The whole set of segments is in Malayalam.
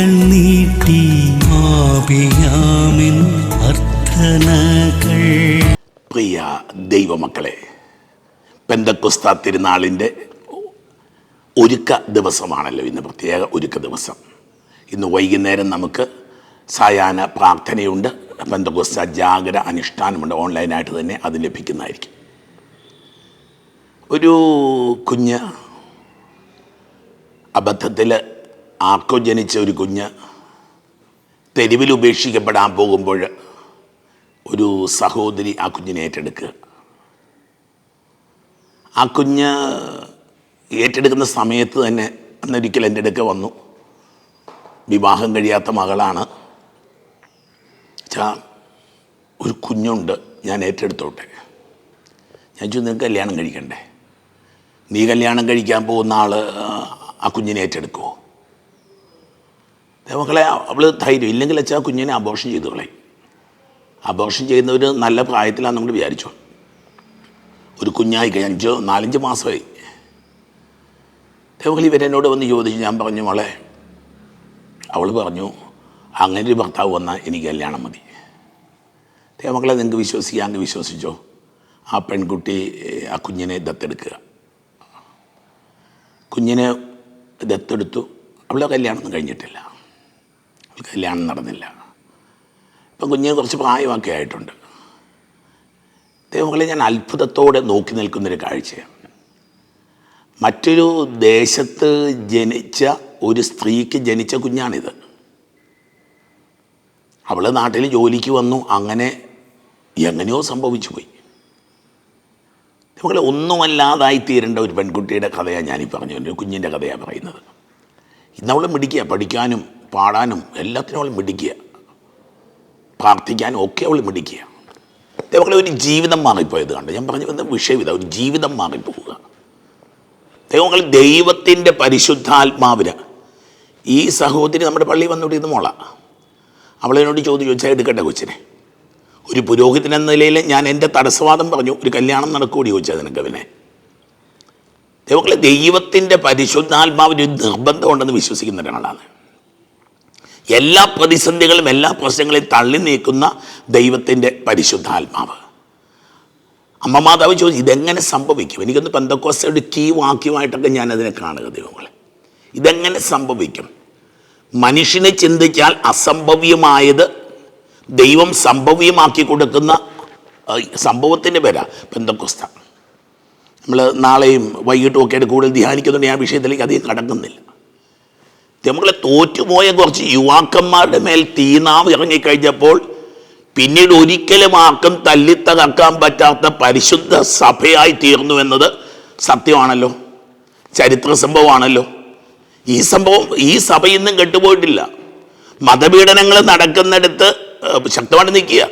നീട്ടി അർത്ഥനകൾ. പ്രിയ ദൈവമക്കളെ പെന്തക്കുസ്ത തിരുനാളിന്റെ ഒരുക്ക ദിവസമാണല്ലോ ഇന്ന് പ്രത്യേക ഒരുക്ക ദിവസം. ഇന്ന് വൈകുന്നേരം നമുക്ക് സായാഹ്ന പ്രാർത്ഥനയുണ്ട് പെന്തക്കുസ്ത ജാഗര അനുഷ്ഠാനമുണ്ട് ഓൺലൈനായിട്ട് തന്നെ അത് ലഭിക്കുന്നതായിരിക്കും. ഒരു കുഞ്ഞ് അബദ്ധത്തിൽ ആർക്കോ ജനിച്ച ഒരു കുഞ്ഞ് തെരുവിൽ ഉപേക്ഷിക്കപ്പെടാൻ പോകുമ്പോൾ ഒരു സഹോദരി ആ കുഞ്ഞിനെ ഏറ്റെടുക്കുക. ആ കുഞ്ഞ് ഏറ്റെടുക്കുന്ന സമയത്ത് തന്നെ അന്നൊരിക്കൽ എന്റെ അടുക്ക വന്നു. വിവാഹം കഴിയാത്ത മകളാണ്. ചാ ഒരു കുഞ്ഞുണ്ട് ഞാൻ ഏറ്റെടുത്തോട്ടെ. ഞാൻ ചോദിച്ചു നിങ്ങൾക്ക് കല്യാണം കഴിക്കണ്ടേ? നീ കല്യാണം കഴിക്കാൻ പോകുന്ന ആൾ ആ കുഞ്ഞിനെ ഏറ്റെടുക്കുമോ മക്കളെ അവൾ ധൈര്യം ഇല്ലെങ്കിൽ വെച്ചാൽ കുഞ്ഞിനെ അബോഷൻ ചെയ്തു കളയും. അബോഷൻ ചെയ്യുന്നവർ നല്ല പ്രായത്തിലാണെന്ന് നമ്മൾ വിചാരിച്ചു. ഒരു കുഞ്ഞായി കഴിഞ്ഞ് അഞ്ചോ നാലഞ്ച് മാസമായി. ദേവകൾ ഇവരെന്നോട് വന്ന് ചോദിച്ചു ഞാൻ പറഞ്ഞു മോളെ അവൾ പറഞ്ഞു അങ്ങനെ ഒരു ഭർത്താവ് വന്നാൽ എനിക്ക് കല്യാണം മതി. ദേവമക്കളെ നിങ്ങൾക്ക് വിശ്വസിക്കാമെങ്കിൽ വിശ്വസിച്ചോ. ആ പെൺകുട്ടി ആ കുഞ്ഞിനെ ദത്തെടുക്കുക. കുഞ്ഞിനെ ദത്തെടുത്തു. അവളെ കല്യാണം കഴിഞ്ഞിട്ടില്ല. അവൾ കല്യാണം നടന്നില്ല. ഇപ്പം കുഞ്ഞിന് കുറച്ച് പ്രായമൊക്കെ ആയിട്ടുണ്ട്. ദൈവങ്ങളെ ഞാൻ അത്ഭുതത്തോടെ നോക്കി നിൽക്കുന്നൊരു കാഴ്ചയാണ്. മറ്റൊരു ദേശത്ത് ജനിച്ച ഒരു സ്ത്രീക്ക് ജനിച്ച കുഞ്ഞാണിത്. അവൾ നാട്ടിൽ ജോലിക്ക് വന്നു അങ്ങനെ എങ്ങനെയോ സംഭവിച്ചു പോയി. നമ്മളെ ഒന്നുമല്ലാതായി തീരേണ്ട ഒരു പെൺകുട്ടിയുടെ കഥയാണ് ഞാനീ പറഞ്ഞു ഒരു കുഞ്ഞിന്റെ കഥയാണ് പറയുന്നത്. ഇന്നവൾ മിടിക്കുക പഠിക്കാനും പാടാനും എല്ലാത്തിനും അവൾ മിടിക്കുക പ്രാർത്ഥിക്കാനും ഒക്കെ അവൾ മിടിക്കുക ദൈവങ്ങളെ ഒരു ജീവിതം മാറിപ്പോയത് കണ്ട്? ഞാൻ പറഞ്ഞു വന്ന വിഷയം ഇതാ ഒരു ജീവിതം മാറിപ്പോവുക. ദൈവങ്ങൾ ദൈവത്തിന്റെ പരിശുദ്ധാത്മാവിന് ഈ സഹോദരി നമ്മുടെ പള്ളി വന്നുകൊണ്ടിരുന്ന മോള. അവളെന്നോട് ചോദിച്ചു ചോദിച്ചാൽ എടുക്കട്ടെ കൊച്ചിനെ? ഒരു പുരോഹിതൻ എന്ന നിലയിൽ ഞാൻ എന്റെ തടസ്സവാദം പറഞ്ഞു ഒരു കല്യാണം നടക്കൂടി ചോദിച്ചാൽ നിനക്ക് അവനെ? ദൈവങ്ങളെ ദൈവത്തിന്റെ പരിശുദ്ധാത്മാവിന് ഒരു നിർബന്ധമുണ്ടെന്ന് വിശ്വസിക്കുന്ന ഒരാളാണ്. എല്ലാ പ്രതിസന്ധികളും എല്ലാ പ്രശ്നങ്ങളെയും തള്ളി നീക്കുന്ന ദൈവത്തിന്റെ പരിശുദ്ധാത്മാവ്. അമ്മ മാതാവ് ചോദിച്ചു ഇതെങ്ങനെ സംഭവിക്കും? എനിക്കൊന്ന് പെന്തക്കോസയുടെ കീ വാക്യമായിട്ടൊക്കെ ഞാൻ അതിനെ കാണുക ദൈവങ്ങളെ. ഇതെങ്ങനെ സംഭവിക്കും? മനുഷ്യനെ ചിന്തിച്ചാൽ അസംഭവ്യമായത് ദൈവം സംഭവ്യമാക്കി കൊടുക്കുന്ന സംഭവത്തിന്റെ പേരാ പെന്തക്കോസ്ത. നമ്മൾ നാളെയും വൈകിട്ടും ഒക്കെ കൂടുതൽ ധ്യാനിക്കുന്നുണ്ട്. ഞാൻ വിഷയത്തിലേക്ക് അധികം കടക്കുന്നില്ല. നമ്മളെ തോറ്റുപോയ കുറച്ച് യുവാക്കന്മാരുടെ മേൽ തീനാവ് ഇറങ്ങിക്കഴിഞ്ഞപ്പോൾ പിന്നീട് ഒരിക്കലും ആർക്കും തല്ലിത്തകർക്കാൻ പറ്റാത്ത പരിശുദ്ധ സഭയായി തീർന്നു എന്നത് സത്യമാണല്ലോ. ചരിത്ര സംഭവമാണല്ലോ. ഈ സംഭവം ഈ സഭ കെട്ടുപോയിട്ടില്ല. മതപീഡനങ്ങൾ നടക്കുന്നിടത്ത് ശക്തമായി ശക്തമായിട്ട് നിൽക്കുക.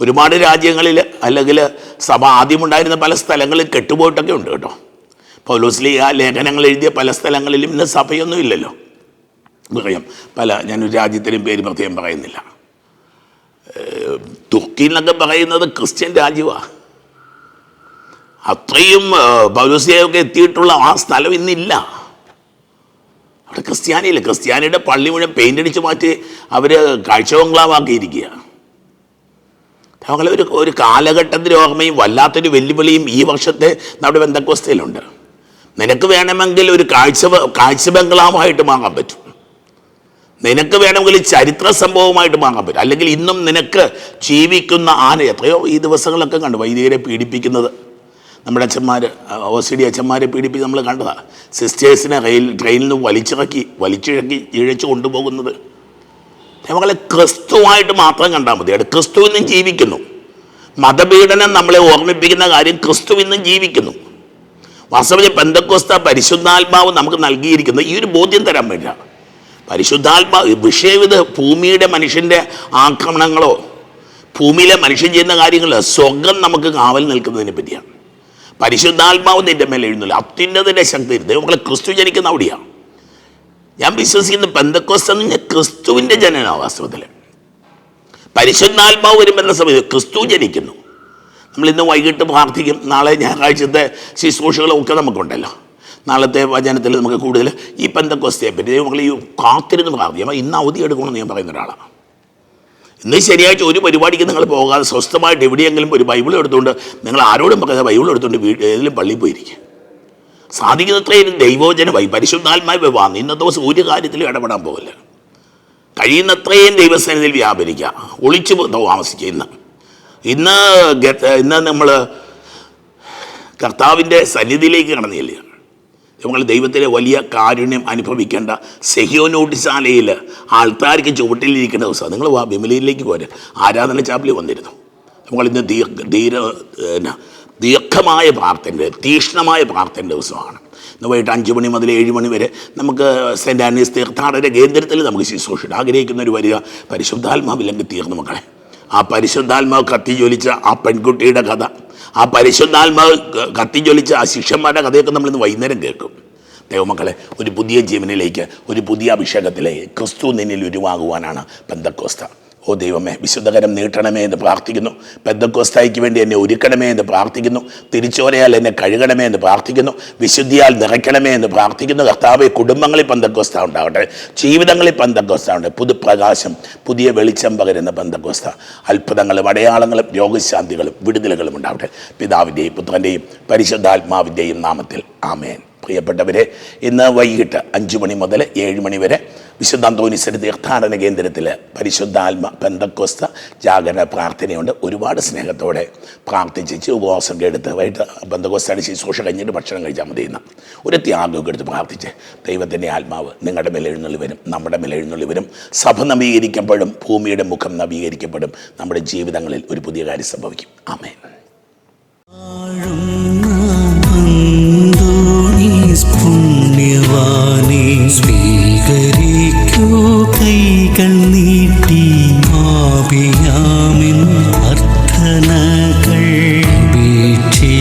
ഒരുപാട് രാജ്യങ്ങളിൽ അല്ലെങ്കിൽ സഭ ആദ്യമുണ്ടായിരുന്ന പല സ്ഥലങ്ങളിൽ കെട്ടുപോയിട്ടൊക്കെ ഉണ്ട് കേട്ടോ. പൗലോസ്ലിയ ലേഖനങ്ങൾ എഴുതിയ പല സ്ഥലങ്ങളിലും ഇന്ന് സഭയൊന്നും ഇല്ലല്ലോ പറയാം പല ഞാനൊരു രാജ്യത്തിനും പേര് പ്രത്യേകം പറയുന്നില്ല. തുർക്കി എന്നൊക്കെ പറയുന്നത് ക്രിസ്ത്യൻ രാജ്യമാണ് അത്രയും പൗലോസ്ലിയൊക്കെ എത്തിയിട്ടുള്ള ആ സ്ഥലം ഇന്നില്ല. അവിടെ ക്രിസ്ത്യാനിയില്ല. ക്രിസ്ത്യാനിയുടെ പള്ളി മുഴുവൻ പെയിന്റ് അടിച്ച് മാറ്റി അവർ കാഴ്ച അങ്ങനെ ഒരു ഒരു കാലഘട്ടത്തിന്റെ ഓർമ്മയും വല്ലാത്തൊരു വെല്ലുവിളിയും ഈ വർഷത്തെ നമ്മുടെ ബന്ധക്കോസ്തയിലുണ്ട്. നിനക്ക് വേണമെങ്കിൽ ഒരു കാഴ്ച കാഴ്ച ബംഗ്ലാവായിട്ട് വാങ്ങാൻ പറ്റും. നിനക്ക് വേണമെങ്കിൽ ചരിത്ര സംഭവമായിട്ട് വാങ്ങാൻ പറ്റും. അല്ലെങ്കിൽ ഇന്നും നിനക്ക് ജീവിക്കുന്ന ആന എത്രയോ ഈ ദിവസങ്ങളൊക്കെ കണ്ടു വൈദികരെ പീഡിപ്പിക്കുന്നത്. നമ്മുടെ അച്ഛന്മാർ ഒ സി ഡി അച്ഛന്മാരെ പീഡിപ്പിച്ച് നമ്മൾ കണ്ടതാണ് സിസ്റ്റേഴ്സിനെ റെയിൽ ട്രെയിനിൽ നിന്ന് വലിച്ചിറക്കി വലിച്ചിഴക്കി ഇഴച്ചു കൊണ്ടുപോകുന്നത്. നമ്മളെ ക്രിസ്തുവായിട്ട് മാത്രം കണ്ടാൽ മതി. അവിടെ ക്രിസ്തു ഇന്നും ജീവിക്കുന്നു. മതപീഡനം നമ്മളെ ഓർമ്മിപ്പിക്കുന്ന കാര്യം ക്രിസ്തു ഇന്നും ജീവിക്കുന്നു. വാസ്തവത്തിൽ പെന്തക്കോസ്ത പരിശുദ്ധാത്മാവ് നമുക്ക് നൽകിയിരിക്കുന്നത് ഈ ഒരു ബോധ്യം തരാൻ വേണ്ടിയാണ് പരിശുദ്ധാത്മാവ് വിഷയം ഇത് ഭൂമിയുടെ മനുഷ്യന്റെ ആക്രമണങ്ങളോ ഭൂമിയിലെ മനുഷ്യൻ ചെയ്യുന്ന കാര്യങ്ങൾ സ്വർഗം നമുക്ക് കാവൽ നിൽക്കുന്നതിനെ പറ്റിയാണ്. പരിശുദ്ധാത്മാവ് നിന്റെ മേലെ എഴുന്നില്ല അത്യുന്നതിന്റെ ശക്തി. ദൈവങ്ങളെ ക്രിസ്തു ജനിക്കുന്ന അവിടെയാണ് ഞാൻ വിശ്വസിക്കുന്ന പെന്തക്കോസ്ത എന്ന് പറഞ്ഞാൽ ക്രിസ്തുവിന്റെ ജനന വാസ്തവത്തിൽ പരിശുദ്ധാത്മാവ് വരുമ്പോൾ സമയത്ത് ക്രിസ്തു ജനിക്കുന്നു. നമ്മൾ ഇന്ന് വൈകിട്ട് പ്രാർത്ഥിക്കും. നാളെ ഞായറാഴ്ചത്തെ ശുശ്രൂഷകളും ഒക്കെ നമുക്കുണ്ടല്ലോ. നാളത്തെ വചനത്തിൽ നമുക്ക് കൂടുതൽ ഈ പെന്തക്കോസ്തയെ പറ്റി നമ്മൾ ഈ കാത്തിരുന്ന് പ്രാർത്ഥിക്കും. ഇന്ന് അവധി എടുക്കണമെന്ന് ഞാൻ പറയുന്ന ഒരാളാണ്. ഇന്ന് ശനിയാഴ്ച ഒരു പരിപാടിക്ക് നിങ്ങൾ പോകാതെ സ്വസ്ഥമായിട്ട് എവിടെയെങ്കിലും ഒരു ബൈബിൾ എടുത്തുകൊണ്ട് നിങ്ങൾ ആരോടും പറയാതെ ബൈബിൾ എടുത്തുകൊണ്ട് വീട്ടിൽ ഏതെങ്കിലും പള്ളിയിൽ പോയിരിക്കും. സാധിക്കുന്നത്രയും ദൈവോചനമായി പരിശുദ്ധാത്മായി വിവാഹം ഇന്നത്തെ ദിവസം ഒരു കാര്യത്തിലും ഇടപെടാൻ പോകില്ല. കഴിയുന്നത്രയും ദൈവസേനയിൽ വ്യാപരിക്കുക. ഒളിച്ചു താമസിക്കുക ഇന്ന്. ഇന്ന് ഇന്ന് നമ്മൾ കർത്താവിന്റെ സന്നിധിയിലേക്ക് കടന്നില്ലേ? നമ്മൾ ദൈവത്തിലെ വലിയ കാരുണ്യം അനുഭവിക്കേണ്ട സെഹിയോ സെഹിയോനോട്ടിശാലയിൽ ആൾക്കാർക്ക് ചുവട്ടിലിരിക്കുന്ന ദിവസം. നിങ്ങൾ വാ വിമലയിലേക്ക് പോരെ. ആരാധന ചാപ്പിൽ വന്നിരുന്നു. നമ്മൾ ഇന്ന് ദീർഘ ധീര ദീർഘമായ പ്രാർത്ഥന തീക്ഷ്ണമായ പ്രാർത്ഥന ദിവസമാണ്. ഇന്ന് വൈകിട്ട് അഞ്ച് മണി മുതൽ ഏഴ് മണി വരെ നമുക്ക് സെന്റ് ആനീസ് തീർത്ഥാടന കേന്ദ്രത്തിൽ നമുക്ക് ശുശ്രൂഷിട്ട് ആഗ്രഹിക്കുന്നവർ വരിക. പരിശുദ്ധാത്മാവില്ലെങ്കിൽ തീർന്നു മക്കളെ. ആ പരിശുദ്ധാത്മാവ് കത്തിജ്വലിച്ച ആ പെൺകുട്ടിയുടെ കഥ. ആ പരിശുദ്ധാത്മാവ് കത്തി കത്തിജ്വലിച്ച ആ ശിഷ്യന്മാരുടെ കഥയൊക്കെ നമ്മളിന്ന് വൈകുന്നേരം കേൾക്കും. ദൈവമക്കളെ ഒരു പുതിയ ജീവനിലേക്ക് ഒരു പുതിയ അഭിഷേകത്തിലേക്ക് ക്രിസ്തു നിന്നിൽ ഉരുവാകുവാനാണ് പെന്തക്കോസ്ത. ഓ ദൈവമേ വിശുദ്ധകരം നീട്ടണമേ എന്ന് പ്രാർത്ഥിക്കുന്നു. പെന്തക്കോസ്തായിക്ക് വേണ്ടി എന്നെ ഒരുക്കണമേ എന്ന് പ്രാർത്ഥിക്കുന്നു. തിരിച്ചോരയാൽ എന്നെ കഴുകണമേ എന്ന് പ്രാർത്ഥിക്കുന്നു. വിശുദ്ധിയാൽ നിറയ്ക്കണമേ എന്ന് പ്രാർത്ഥിക്കുന്നു. കർത്താവ് കുടുംബങ്ങളിൽ പന്തക്കോസ്ത ഉണ്ടാവട്ടെ. ജീവിതങ്ങളിൽ പന്തക്കോസ്ത ഉണ്ട് പുതുപ്രകാശം പുതിയ വെളിച്ചം പകരുന്ന പന്തക്കോസ്ത. അത്ഭുതങ്ങളും അടയാളങ്ങളും രോഗശാന്തികളും വിടുതലുകളും ഉണ്ടാവട്ടെ. പിതാവിന്റെയും പുത്രന്റെയും പരിശുദ്ധാത്മാവിന്റെയും നാമത്തിൽ ആമേൻ. പ്രിയപ്പെട്ടവരെ ഇന്ന് വൈകിട്ട് അഞ്ച് മണി മുതൽ ഏഴ് മണി വരെ വിശുദ്ധ അന്തോനിസരി തീർത്ഥാടന കേന്ദ്രത്തിൽ പരിശുദ്ധാത്മ പെന്തക്കോസ്ത ജാഗരണ പ്രാർത്ഥനയുണ്ട്. ഒരുപാട് സ്നേഹത്തോടെ പ്രാർത്ഥിച്ച് ഉപവാസം എടുത്ത് വൈകിട്ട് പെന്തക്കോസ്താണ് ശുശ്രൂഷ കഴിഞ്ഞിട്ട് ഭക്ഷണം കഴിച്ചാൽ മതി എന്ന്. ഒരു ത്യാഗമൊക്കെ എടുത്ത് പ്രാർത്ഥിച്ച് ദൈവത്തിന്റെ ആത്മാവ് നിങ്ങളുടെ മേലെ എഴുന്നള്ളി വരും നമ്മുടെ മേലെ എഴുന്നള്ളി വരും. സഭ നവീകരിക്കപ്പെടും ഭൂമിയുടെ മുഖം നവീകരിക്കപ്പെടും. നമ്മുടെ ജീവിതങ്ങളിൽ ഒരു പുതിയ കാര്യം സംഭവിക്കും. ആമേൻ. പുണ്യവാനേ സ്വീ നിനക്കു കൈകൾ നീട്ടി മാപിയാമിൻ അർത്ഥനകൾ വീക്ഷിച്ചാലുപേക്ഷിക്കും